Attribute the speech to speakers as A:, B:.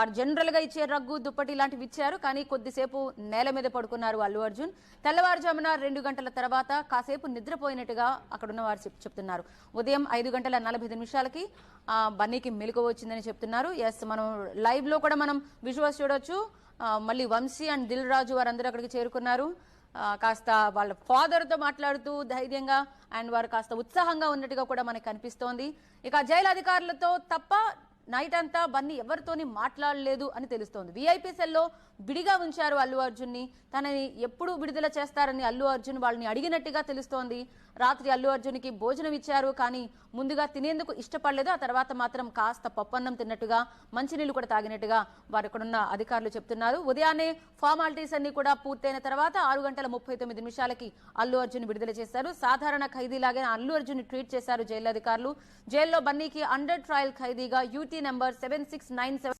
A: వారు జనరల్గా ఇచ్చే రగ్గు దుప్పటి ఇలాంటివి ఇచ్చారు. కానీ కొద్దిసేపు నేల మీద పడుకున్నారు అల్లు అర్జున్. తెల్లవారుజామున రెండు గంటల తర్వాత కాసేపు నిద్రపోయినట్టుగా అక్కడున్న వారు చెప్- చెప్తున్నారు. ఉదయం ఐదు గంటల నలభై నిమిషాలకి బన్నీకి మెలకు వచ్చిందని చెప్తున్నారు. ఎస్ మనం లైవ్లో కూడా మనం విజువల్స్ చూడొచ్చు. మళ్ళీ వంశీ అండ్ దిల్ రాజు వారందరూ అక్కడికి చేరుకున్నారు. కాస్త వాళ్ళ ఫాదర్తో మాట్లాడుతూ ధైర్యంగా అండ్ వారు కాస్త ఉత్సాహంగా ఉన్నట్టుగా కూడా మనకు కనిపిస్తోంది. ఇక జైలు అధికారులతో తప్ప నైట్ అంతా బన్నీ ఎవరితోని మాట్లాడలేదు అని తెలుస్తోంది. వీఐపీ సెల్లో విడిగా ఉంచారు అల్లు అర్జున్ని. తనని ఎప్పుడు విడుదల చేస్తారని అల్లు అర్జున్ వాళ్ళని అడిగినట్టుగా తెలుస్తోంది. రాత్రి అల్లు అర్జున్కి భోజనం ఇచ్చారు కానీ ముందుగా తినేందుకు ఇష్టపడలేదు. ఆ తర్వాత మాత్రం కాస్త పప్పన్నం తిన్నట్టుగా మంచినీళ్ళు కూడా తాగినట్టుగా వారు ఇక్కడున్న అధికారులు చెప్తున్నారు. ఉదయాన్నే ఫార్మాలిటీస్ అన్ని కూడా పూర్తయిన తర్వాత ఆరు గంటల ముప్పై తొమ్మిది నిమిషాలకి అల్లు అర్జున్ విడుదల చేశారు. సాధారణ ఖైదీలాగే అల్లు అర్జున్ ట్వీట్ చేశారు జైలు అధికారులు. జైల్లో బన్నీకి అండర్ ట్రయల్ ఖైదీగా యూటీ Number 7697.